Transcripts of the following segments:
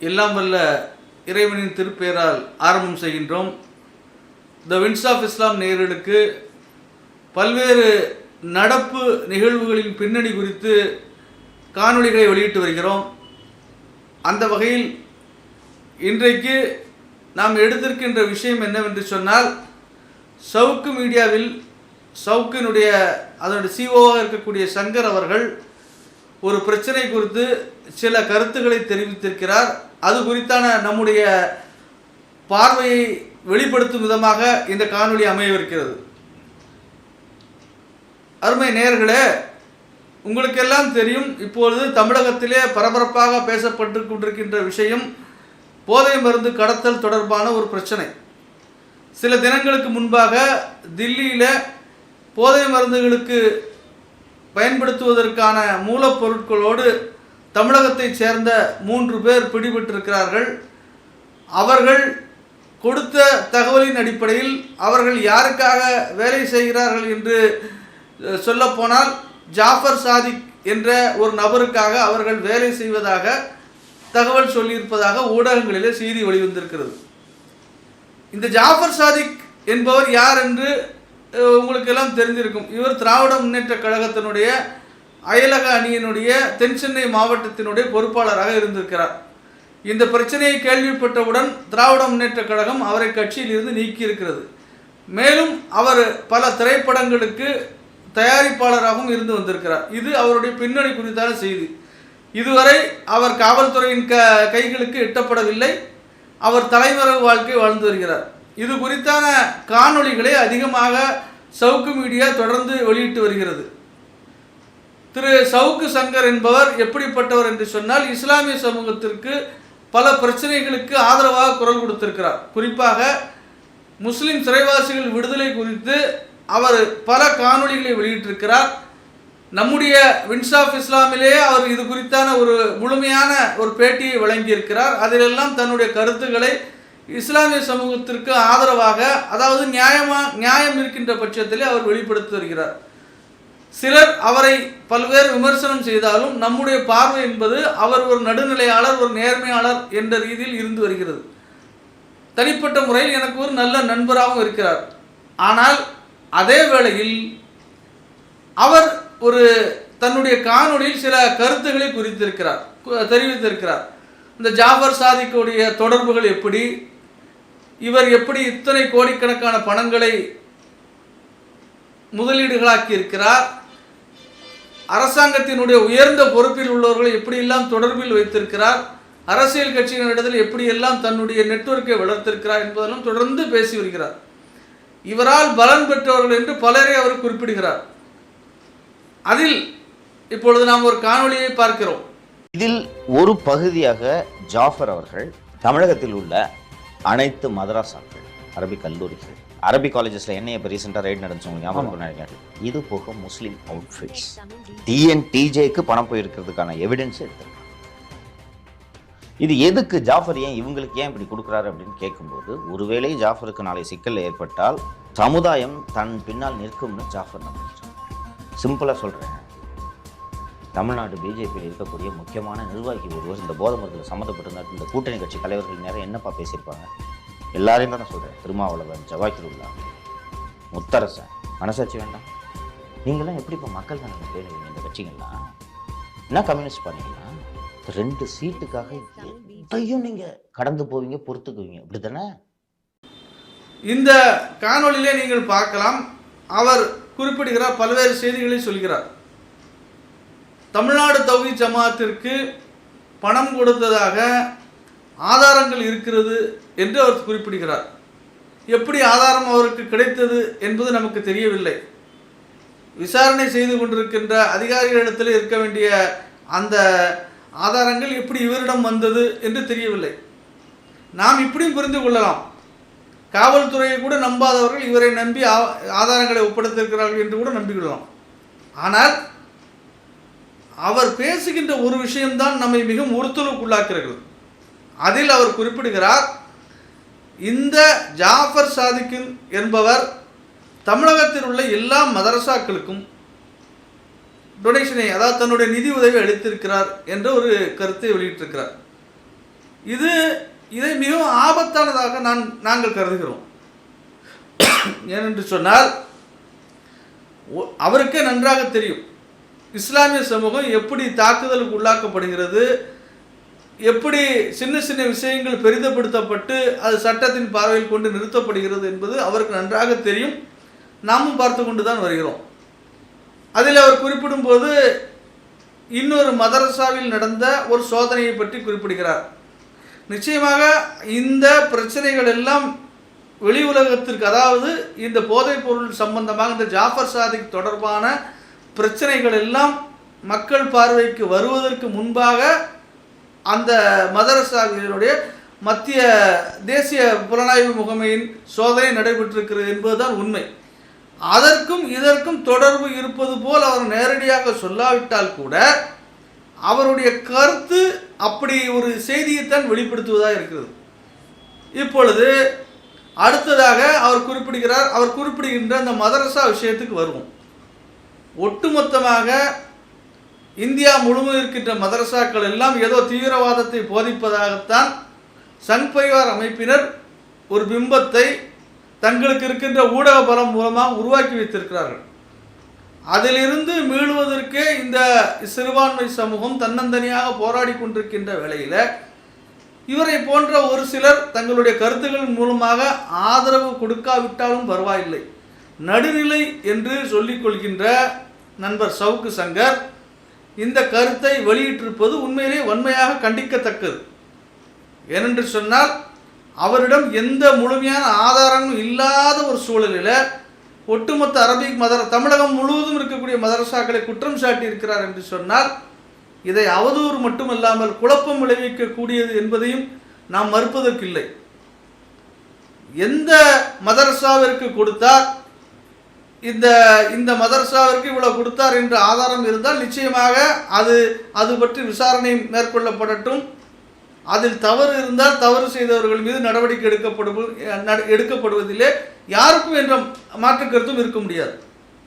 எல்லாம் வல்ல இறைவனின் திருப்பெயரால் ஆரம்பம் செய்கின்றோம். த வின்ஸ் ஆஃப் இஸ்லாம் நேயர்களுக்கு பல்வேறு நடப்பு நிகழ்வுகளின் பின்னணி குறித்து காணொளிகளை வெளியிட்டு வருகிறோம். அந்த வகையில் இன்றைக்கு நாம் எடுத்திருக்கின்ற விஷயம் என்னவென்று சொன்னால் சவுக்கு மீடியாவில் சவுக்கினுடைய அதனுடைய சிஓவாக இருக்கக்கூடிய சங்கர் அவர்கள் ஒரு பிரச்சனை குறித்து சில கருத்துக்களை தெரிவித்திருக்கிறார். அது குறித்தான நம்முடைய பார்வையை வெளிப்படுத்தும் விதமாக இந்த காணொளி அமையவிருக்கிறது. அருமை நேயர்களே உங்களுக்கெல்லாம் தெரியும் இப்பொழுது தமிழகத்திலே பரபரப்பாக பேசப்பட்டு கொண்டிருக்கின்ற விஷயம் போதை மருந்து கடத்தல் தொடர்பான ஒரு பிரச்சனை. சில தினங்களுக்கு முன்பாக தில்லியில் போதை மருந்துகளுக்கு பயன்படுத்துவதற்கான மூலப்பொருட்களோடு தமிழகத்தைச் சேர்ந்த மூன்று பேர் பிடிபட்டிருக்கிறார்கள். அவர்கள் கொடுத்த தகவலின் அடிப்படையில் அவர்கள் யாருக்காக வேலை செய்கிறார்கள் என்று சொல்லப்போனால் ஜாஃபர் சாதிக் என்ற ஒரு நபருக்காக அவர்கள் வேலை செய்வதாக தகவல் சொல்லியிருப்பதாக ஊடகங்களிலே செய்தி வெளிவந்திருக்கிறது. இந்த ஜாஃபர் சாதிக் என்பவர் யார் என்று உங்களுக்கெல்லாம் உங்களுக்கு எல்லாம் தெரிஞ்சிருக்கும் இவர் திராவிட முன்னேற்ற கழகத்தினுடைய அயலக அணியினுடைய தென்சென்னை மாவட்டத்தினுடைய பொறுப்பாளராக இருந்திருக்கிறார். இந்த பிரச்சனையை கேள்விப்பட்டவுடன் திராவிட முன்னேற்ற கழகம் அவரை கட்சியில் இருந்து நீக்கியிருக்கிறது. மேலும் அவர் பல திரைப்படங்களுக்கு தயாரிப்பாளராகவும் இருந்து வந்திருக்கிறார். இது அவருடைய பின்னணி குறித்தான செய்தி. இதுவரை அவர் காவல்துறையின் க கைகளுக்கு எட்டப்படவில்லை. அவர் தலைமறைவு வாழ்க்கை வாழ்ந்து வருகிறார். இது குறித்தான காணொளிகளை அதிகமாக சவுக்கு மீடியா தொடர்ந்து வெளியிட்டு வருகிறது. திரு சவுக்கு சங்கர் என்பவர் எப்படிப்பட்டவர் என்று சொன்னால் இஸ்லாமிய சமூகத்திற்கு பல பிரச்சனைகளுக்கு ஆதரவாக குரல் கொடுத்திருக்கிறார். குறிப்பாக முஸ்லிம் சிறைவாசிகள் விடுதலை குறித்து அவர் பல காணொளிகளை வெளியிட்டிருக்கிறார். நம்முடைய வின்ஸ் ஆஃப் இஸ்லாமிலேயே அவர் இது குறித்தான ஒரு முழுமையான ஒரு பேட்டியை வழங்கியிருக்கிறார். அதிலெல்லாம் தன்னுடைய கருத்துக்களை இஸ்லாமிய சமூகத்திற்கு ஆதரவாக அதாவது நியாயமா நியாயம் இருக்கின்ற பட்சத்திலே அவர் வெளிப்படுத்தி வருகிறார் சிலர் அவரை பல்வேறு விமர்சனம் செய்தாலும் நம்முடைய பார்வை என்பது அவர் ஒரு நடுநிலையாளர் ஒரு நேர்மையாளர் என்ற ரீதியில் இருந்து வருகிறது. தனிப்பட்ட முறையில் எனக்கு ஒரு நல்ல நண்பராகவும் இருக்கிறார். ஆனால் அதே வேளையில் அவர் ஒரு தன்னுடைய காணொலியில் சில கருத்துக்களை குறித்திருக்கிறார் தெரிவித்திருக்கிறார். இந்த ஜாஃபர் சாதிக்குடைய தொடர்புகள் எப்படி? இவர் எப்படி இத்தனை கோடிக்கணக்கான பணங்களை முதலீடுகளாக்கி இருக்கிறார் அரசாங்கத்தினுடைய உயர்ந்த பொறுப்பில் உள்ளவர்களை எப்படியெல்லாம் தொடர்பில் வைத்திருக்கிறார் அரசியல் கட்சியினரிடத்தில் எப்படியெல்லாம் தன்னுடைய நெட்வொர்க்கை வளர்த்திருக்கிறார் என்பதெல்லாம் தொடர்ந்து பேசி வருகிறார். இவரால் பலன் பெற்றவர்கள் என்று பலரை அவர் குறிப்பிடுகிறார். அதில் இப்பொழுது நாம் ஒரு காணொலியை பார்க்கிறோம். இதில் ஒரு பகுதியாக ஜாஃபர் அவர்கள் தமிழகத்தில் உள்ள அனைத்து மதராசாக்கள் அரபிக் கல்லூரிகள் அரபிக் காலேஜஸ்ல என்ன இப்போ ரீசெண்டாக ரைட் நடந்துச்சு ஞாபகம் இருக்கா? நினைக்கிறேன். இது போக முஸ்லீம் அவுட்ஃபிட்ஸ் டிஎன்டிஜேக்கு பணம் போயிருக்கிறதுக்கான எவிடன்ஸ் எடுத்திருக்காங்க. இது எதுக்கு ஜாஃபர் ஏன் இவங்களுக்கு ஏன் இப்படி கொடுக்குறாரு அப்படின்னு கேட்கும்போது ஒருவேளை ஜாஃபருக்கு நாளை சிக்கல் ஏற்பட்டால் சமுதாயம் தன் பின்னால் நிற்கும்னு ஜாஃபர் நம்புகிறார். சிம்பிளாக சொல்கிறேன் தமிழ்நாடு பிஜேபியில் இருக்கக்கூடிய முக்கியமான நிர்வாகி ஒருவர் இந்த போதை மருந்தில் சம்மந்தப்பட்டிருந்தார். இந்த கூட்டணி கட்சி தலைவர்கள் நேரம் என்னப்பா பேசியிருப்பாங்க? எல்லாரையும் தான் நான் சொல்கிறேன் திருமாவளவன் ஜவாஹிருல்லா முத்தரசன். மனசாட்சி வேண்டாம். நீங்களாம் எப்படி இப்போ மக்கள் தானே பேசுவீங்க இந்த கட்சிகள்லாம். என்ன கம்யூனிஸ்ட் பண்ணீங்கன்னா ரெண்டு சீட்டுக்காக எதையும் நீங்கள் கடந்து போவீங்க பொறுத்துக்குவீங்க. அப்படி தானே இந்த காணொலியிலே நீங்கள் பார்க்கலாம். அவர் குறிப்பிடுகிறார் பல்வேறு செய்திகளை சொல்கிறார். தமிழ்நாடு தௌஹி ஜமாத்திற்கு பணம் கொடுத்ததாக ஆதாரங்கள் இருக்கிறது என்று அவர் குறிப்பிடுகிறார். எப்படி ஆதாரம் அவருக்கு கிடைத்தது என்பது நமக்கு தெரியவில்லை. விசாரணை செய்து கொண்டிருக்கின்ற அதிகாரிகளிடத்தில் இருக்க வேண்டிய அந்த ஆதாரங்கள் எப்படி இவரிடம் வந்தது என்று தெரியவில்லை. நாம் இப்படியும் புரிந்து கொள்ளலாம். காவல்துறையை கூட நம்பாதவர்கள் இவரை நம்பி ஆ- ஆதாரங்களை ஒப்படைத்திருக்கிறார்கள் என்று கூட நம்பிக்கொள்ளலாம். ஆனால் அவர் பேசுகின்ற ஒரு விஷயம்தான் நம்மை மிகவும் உறுத்தலுக்குள்ளாக்கிறது. அதில் அவர் குறிப்பிடுகிறார் இந்த ஜாஃபர் சாதிக்கின் என்பவர் தமிழகத்தில் உள்ள எல்லா மதரசாக்களுக்கும் டொனேஷனை அதாவது தன்னுடைய நிதி உதவி அளித்திருக்கிறார் என்ற ஒரு கருத்தை வெளியிட்டிருக்கிறார். இது இதை மிகவும் ஆபத்தானதாக நான் நாங்கள் கருதுகிறோம். ஏனென்று சொன்னால் அவருக்கே நன்றாக தெரியும் இஸ்லாமிய சமூகம் எப்படி தாக்குதலுக்கு உள்ளாக்கப்படுகிறது எப்படி சின்ன சின்ன விஷயங்கள் பெரிதப்படுத்தப்பட்டு அது சட்டத்தின் பார்வையில் கொண்டு நிறுத்தப்படுகிறது என்பது அவருக்கு நன்றாக தெரியும். நாமும் பார்த்து கொண்டு தான் வருகிறோம். அதில் அவர் குறிப்பிடும்போது இன்னொரு மதரசாவில் நடந்த ஒரு சோதனையை பற்றி குறிப்பிடுகிறார். நிச்சயமாக இந்த பிரச்சனைகள் எல்லாம் வெளி உலகத்திற்கு அதாவது இந்த போதைப் பொருள் சம்பந்தமாக இந்த ஜாஃபர் சாதிக் தொடர்பான பிரச்சனைகள் எல்லாம் மக்கள் பார்வைக்கு வருவதற்கு முன்பாக அந்த மதரசாவினுடைய மத்திய தேசிய புலனாய்வு முகமையின் சோதனை நடைபெற்றிருக்கிறது என்பதுதான் உண்மை. அதற்கும் இதற்கும் தொடர்பு இருப்பது போல் அவர் நேரடியாக சொல்லாவிட்டால் கூட அவருடைய கருத்து அப்படி ஒரு செய்தியைத்தான் வெளிப்படுத்துவதாக இருக்கிறது. இப்பொழுது அடுத்ததாக அவர் குறிப்பிடுகிறார் அவர் குறிப்பிடுகின்ற அந்த மதரசா விஷயத்துக்கு வருவோம். ஒட்டுமொத்தமாக இந்தியா முழுவதும் இருக்கின்ற மதரசாக்கள் எல்லாம் ஏதோ தீவிரவாதத்தை போதிப்பதாகத்தான் சங் பரிவார் அமைப்பினர் ஒரு பிம்பத்தை தங்களுக்கு இருக்கின்ற ஊடக பலம் மூலமாக உருவாக்கி வைத்திருக்கிறார்கள். அதிலிருந்து மீளுவதற்கே இந்த சிறுபான்மை சமூகம் தன்னந்தனியாக போராடி கொண்டிருக்கின்ற வேளையில் இவரை போன்ற ஒரு சிலர் தங்களுடைய கருத்துக்கள் மூலமாக ஆதரவு கொடுக்காவிட்டாலும் பரவாயில்லை. நடுநிலை என்று சொல்லிக் கொள்கின்ற நண்பர் சவுக்கு சங்கர் இந்த கருத்தை வெளியிட்டிருப்பது உண்மையிலே வன்மையாக கண்டிக்கத்தக்கது. ஏனென்று சொன்னால் அவரிடம் எந்த முழுமையான ஆதாரமும் இல்லாத ஒரு சூழலில் ஒட்டுமொத்த அரபிக் மதர தமிழகம் முழுவதும் இருக்கக்கூடிய மதரசாக்களை குற்றம் சாட்டி இருக்கிறார் என்று சொன்னால் இதை அவதூறு மட்டுமல்லாமல் குழப்பம் விளைவிக்கக்கூடியது என்பதையும் நாம் மறுப்பதற்கில்லை. எந்த மதரசாவிற்கு கொடுத்தால் இந்த இந்த மதரசாவிற்கு இவ்வளவு கொடுத்தார் என்று ஆதாரம் இருந்தால் நிச்சயமாக அது அது பற்றி விசாரணை மேற்கொள்ளப்படட்டும். அதில் தவறு இருந்தால் தவறு செய்தவர்கள் மீது நடவடிக்கை எடுக்கப்படுவது எடுக்கப்படுவதிலே யாருக்கும் என்ற மாற்று கருத்தும் இருக்க முடியாது.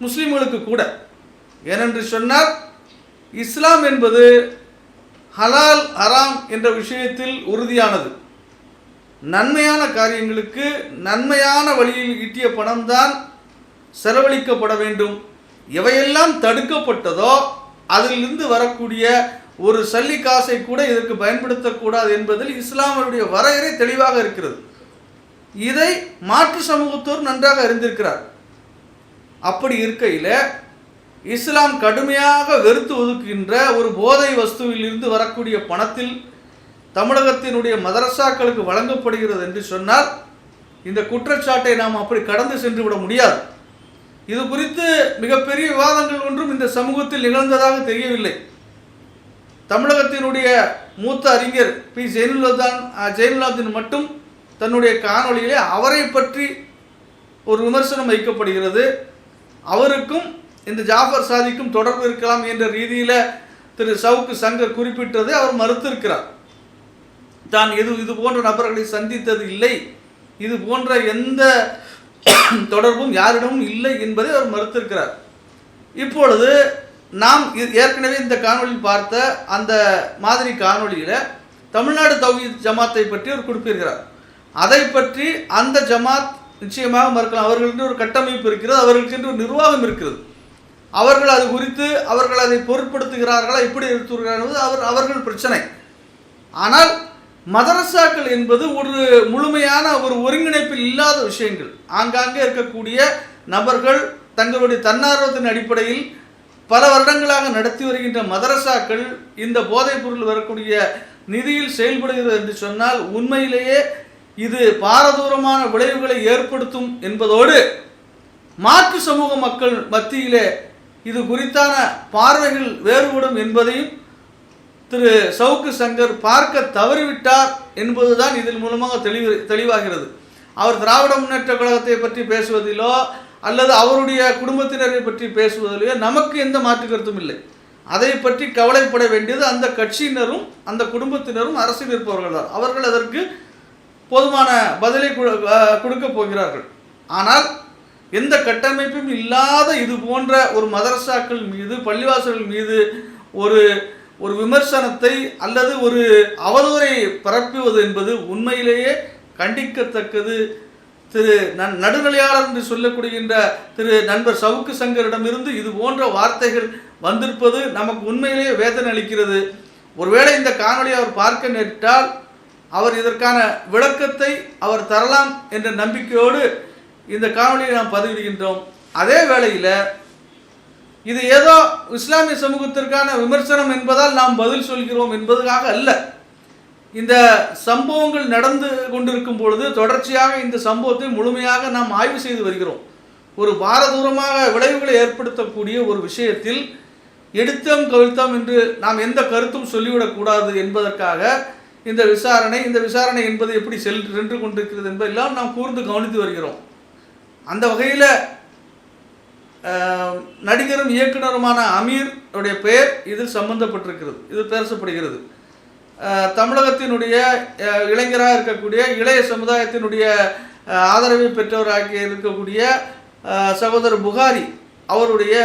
முஸ்லீம்களுக்கு கூட. ஏனென்று சொன்னால் இஸ்லாம் என்பது ஹலால் ஹராம் என்ற விஷயத்தில் உறுதியானது. நன்மையான காரியங்களுக்கு நன்மையான வழியில் ஈட்டிய பணம்தான் செலவழிக்கப்பட வேண்டும். எவையெல்லாம் தடுக்கப்பட்டதோ அதிலிருந்து வரக்கூடிய ஒரு சல்லி காசை கூட இதற்கு பயன்படுத்தக்கூடாது என்பதில் இஸ்லாமருடைய வரையறை தெளிவாக இருக்கிறது. இதை மாற்று சமூகத்தோர் நன்றாக அறிந்திருக்கிறார். அப்படி இருக்கையில் இஸ்லாம் கடுமையாக வெறுத்து ஒதுக்குகின்ற ஒரு போதை வஸ்துவில் இருந்து வரக்கூடிய பணத்தில் தமிழகத்தினுடைய மதரசாக்களுக்கு வழங்கப்படுகிறது என்று சொன்னால் இந்த குற்றச்சாட்டை நாம் அப்படி கடந்து சென்று விட முடியாது. இது குறித்து மிகப்பெரிய விவாதங்கள் ஒன்றும் இந்த சமூகத்தில் நிகழ்ந்ததாக தெரியவில்லை. தமிழகத்தினுடைய மூத்த அறிஞர் பி. ஜெயினுல்லாதான் ஜெயினுல்லாதீன் மட்டும் தன்னுடைய காணொளியிலே அவரை பற்றி ஒரு விமர்சனம் வைக்கப்படுகிறது. அவருக்கும் இந்த ஜாஃபர் சாதிக்கும் தொடர்பு இருக்கலாம் என்ற ரீதியில் திரு சவுக்கு சங்கர் குறிப்பிட்டதை அவர் மறுத்திருக்கிறார். தான் எது இது போன்ற நபர்களை சந்தித்தது இல்லை. இது போன்ற எந்த தொடர்பும் யாரிடமும் இல்லை என்பதை அவர் மறுத்திருக்கிறார். இப்பொழுது நாம் ஏற்கனவே இந்த காணொலியில் பார்த்த அந்த மாதிரி காணொளியில் தமிழ்நாடு தௌஹி ஜமாத்தை பற்றி அவர் கொடுப்பிருக்கிறார் அதை பற்றி அந்த ஜமாத் நிச்சயமாக மறுக்கலாம். அவர்களுக்கு ஒரு கட்டமைப்பு இருக்கிறது அவர்களுக்கு ஒரு நிர்வாகம் இருக்கிறது. அவர்கள் அது குறித்து அவர்கள் அதை பொருட்படுத்துகிறார்களா எப்படி எடுத்துகிறார்கள் என்பது அவர் அவர்கள் பிரச்சனை. ஆனால் மதரசாக்கள் என்பது ஒரு முழுமையான ஒரு ஒருங்கிணைப்பில் இல்லாத விஷயங்கள். ஆங்காங்கே இருக்கக்கூடிய நபர்கள் தங்களுடைய தன்னார்வத்தின் அடிப்படையில் பல வருடங்களாக நடத்தி வருகின்ற மதரசாக்கள் இந்த போதைப் பொருள் வரக்கூடிய நிதியில் செயல்படுகிறது என்று சொன்னால் உண்மையிலேயே இது பாரதூரமான விளைவுகளை ஏற்படுத்தும் என்பதோடு மாற்று சமூக மக்கள் மத்தியிலே இது குறித்தான பார்வைகள் வேறுபடும் என்பதையும் திரு சவுக்கு சங்கர் பார்க்க தவறிவிட்டார் என்பதுதான் இதன் மூலமாக தெளிவு தெளிவாகிறது. அவர் திராவிட முன்னேற்ற கழகத்தை பற்றி பேசுவதிலோ அல்லது அவருடைய குடும்பத்தினரை பற்றி பேசுவதிலோ நமக்கு எந்த மாற்று கருத்தும் இல்லை. அதை பற்றி கவலைப்பட வேண்டியது அந்த கட்சியினரும் அந்த குடும்பத்தினரும் அரசில் இருப்பவர்கள் தான். அவர்கள் அதற்கு போதுமான பதிலை கொடுக்க போகிறார்கள். ஆனால் எந்த கட்டமைப்பும் இல்லாத இது போன்ற ஒரு மதரசாக்கள் மீது பள்ளிவாசல்கள் மீது ஒரு ஒரு விமர்சனத்தை அல்லது ஒரு அவதூறை பரப்புவது என்பது உண்மையிலேயே கண்டிக்கத்தக்கது. திரு நன் நடுநிலையாளர் என்று சொல்லப்படுகின்ற திரு நண்பர் சவுக்கு சங்கரிடமிருந்து இது போன்ற வார்த்தைகள் வந்திருப்பது நமக்கு உண்மையிலேயே வேதனை அளிக்கிறது. ஒருவேளை இந்த காணொலியை அவர் பார்க்க நேரிட்டால் அவர் இதற்கான விளக்கத்தை அவர் தரலாம் என்ற நம்பிக்கையோடு இந்த காணொலியை நாம் பதிவிடுகின்றோம். அதே வேளையில் இது ஏதோ இஸ்லாமிய சமூகத்திற்கான விமர்சனம் என்பதால் நாம் பதில் சொல்கிறோம் என்பதற்காக அல்ல. இந்த சம்பவங்கள் நடந்து கொண்டிருக்கும் பொழுது தொடர்ச்சியாக இந்த சம்பவத்தை முழுமையாக நாம் ஆய்வு செய்து வருகிறோம். ஒரு பாரதூரமாக விளைவுகளை ஏற்படுத்தக்கூடிய ஒரு விஷயத்தில் எடுத்தோம் கவிழ்த்தோம் என்று நாம் எந்த கருத்தும் சொல்லிவிடக்கூடாது என்பதற்காக இந்த விசாரணை இந்த விசாரணை என்பது எப்படி செல் சென்று கொண்டிருக்கிறது என்பதெல்லாம் நாம் கூர்ந்து கவனித்து வருகிறோம். அந்த வகையில் நடிகரும் இயக்குனருமான அமீர் உடைய பெயர் இதில் சம்பந்தப்பட்டிருக்கிறது. இது பேசப்படுகிறது. தமிழகத்தினுடைய இளைஞராக இருக்கக்கூடிய இளைய சமுதாயத்தினுடைய ஆதரவை பெற்றவராக இருக்கக்கூடிய சகோதரர் புகாரி அவருடைய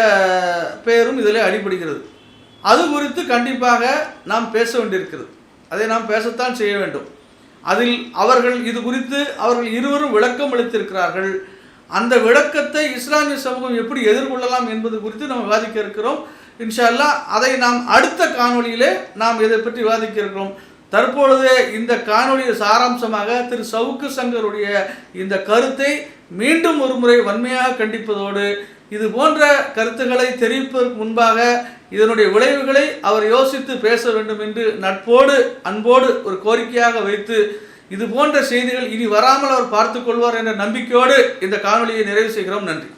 பெயரும் இதில் அடிபடுகிறது. அது குறித்து கண்டிப்பாக நாம் பேச வேண்டியிருக்கிறது. அதை நாம் பேசத்தான் செய்ய வேண்டும். அதில் அவர்கள் இது குறித்து அவர்கள் இருவரும் விளக்கம் அளித்திருக்கிறார்கள். அந்த விளக்கத்தை இஸ்லாமிய சமூகம் எப்படி எதிர்கொள்ளலாம் என்பது குறித்து நம்ம விவாதிக்க இருக்கிறோம். இன்ஷா அதை நாம் அடுத்த காணொளியிலே நாம் இதை பற்றி விவாதிக்க இருக்கிறோம். தற்பொழுது இந்த காணொலியை சாராம்சமாக திரு சவுக்கு சங்கருடைய இந்த கருத்தை மீண்டும் ஒரு முறை வன்மையாக கண்டிப்பதோடு இது போன்ற கருத்துக்களை தெரிவிப்பதற்கு முன்பாக இதனுடைய விளைவுகளை அவர் யோசித்து பேச வேண்டும் என்று நட்போடு அன்போடு ஒரு கோரிக்கையாக வைத்து இது போன்ற செய்திகள் இனி வராமல் அவர் பார்த்துக் கொள்வார் என்ற நம்பிக்கையோடு இந்த காணொலியை நிறைவு செய்கிறோம். நன்றி.